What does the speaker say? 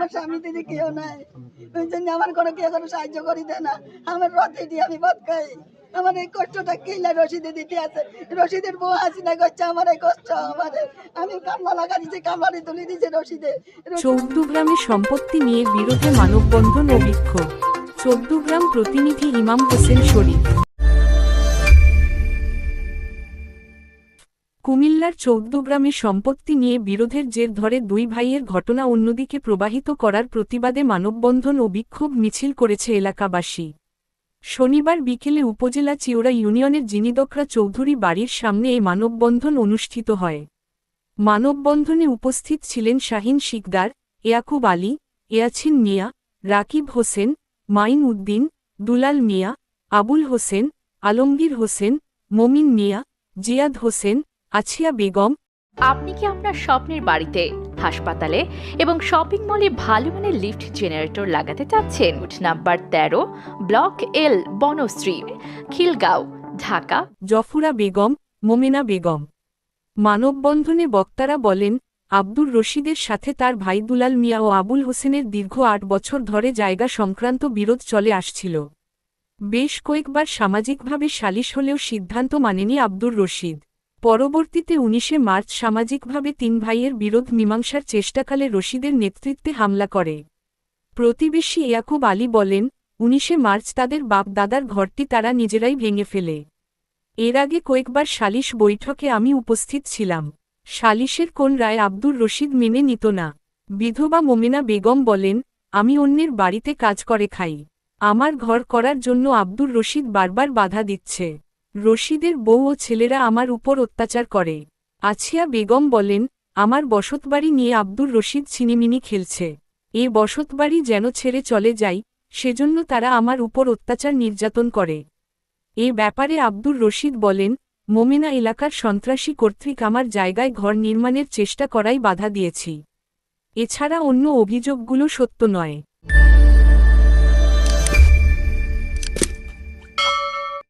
আমার স্বামী দিদি কেউ নাই। আমার কোনো কেউ কোনো সাহায্য করি না। আমার রথে দিয়ে আমি খাই আমার এই কষ্টটা রশিদে দিতে আছে? রশিদের বউ হাসিনা করছে, আমার এই কষ্ট আমাদের। আমি কামলা লাগা কামলারে তুলে দিচ্ছে রশিদে চৌদ্দগ্রামে সম্পত্তি নিয়ে বিরোধে মানববন্ধন ও বিক্ষোভ। চৌদ্দগ্রাম প্রতিনিধি ইমাম হোসেন শরীফ। কুমিল্লার চৌদ্দগ্রামে সম্পত্তি নিয়ে বিরোধের জের ধরে দুই ভাইয়ের ঘটনা অন্যদিকে প্রবাহিত করার প্রতিবাদে মানববন্ধন ও বিক্ষোভ মিছিল করেছে এলাকাবাসী। শনিবার বিকেলে উপজেলা চিওড়া ইউনিয়নের জিনিদকরা চৌধুরী বাড়ির সামনে এই মানববন্ধন অনুষ্ঠিত হয়। মানববন্ধনে উপস্থিত ছিলেন শাহিন শিকদার, ইয়াকুব আলী, ইয়াছিন মিয়া, রাকিব হোসেন, মাইন উদ্দিন, দুলাল মিয়া, আবুল হোসেন, আলমগীর হোসেন, মমিন মিয়া, জিয়াদ হোসেন আছিয়া বেগম। আপনি কি আপনার স্বপ্নের বাড়িতে হাসপাতালে এবং শপিং মলে ভালো মানের লিফট জেনারেটর লাগাতে চাচ্ছেন? উঠ নাম্বার তেরো ব্লক এল বনশ্রী খিলগাঁও ঢাকা। জফুরা বেগম মোমেনা বেগম। মানববন্ধনে বক্তারা বলেন আব্দুর রশিদের সাথে তার ভাই দুলাল মিয়া ও আবুল হোসেনের দীর্ঘ আট বছর ধরে জায়গা সংক্রান্ত বিরোধ চলে আসছিল। বেশ কয়েকবার সামাজিকভাবে সালিশ হলেও সিদ্ধান্ত মানেনি আব্দুর রশিদ। পরবর্তীতে উনিশে মার্চ সামাজিকভাবে তিন ভাইয়ের বিরোধ মীমাংসার চেষ্টাকালে রশিদের নেতৃত্বে হামলা করে। প্রতিবেশী ইয়াকুব আলী বলেন, উনিশে মার্চ তাদের বাপ দাদার ঘরটি তারা নিজেরাই ভেঙে ফেলে। এর আগে কয়েকবার সালিশ বৈঠকে আমি উপস্থিত ছিলাম। সালিশের কোন রায় আব্দুর রশিদ মেনে নিত না। বিধবা মোমেনা বেগম বলেন, আমি অন্যের বাড়িতে কাজ করে খাই। আমার ঘর করার জন্য আব্দুর রশিদ বারবার বাধা দিচ্ছে। রশিদের বউ ও ছেলেরা আমার উপর অত্যাচার করে। আছিয়া বেগম বলেন, আমার বসতবাড়ি নিয়ে আব্দুর রশিদ ছিনিমিনি খেলছে। এ বসতবাড়ি যেন ছেড়ে চলে যাই, সেজন্য তারা আমার উপর অত্যাচার নির্যাতন করে। এ ব্যাপারে আব্দুর রশিদ বলেন, মোমেনা এলাকার সন্ত্রাসী কর্তৃক আমার জায়গায় ঘর নির্মাণের চেষ্টা করাই বাধা দিয়েছি। এছাড়া অন্য অভিযোগগুলো সত্য নয়।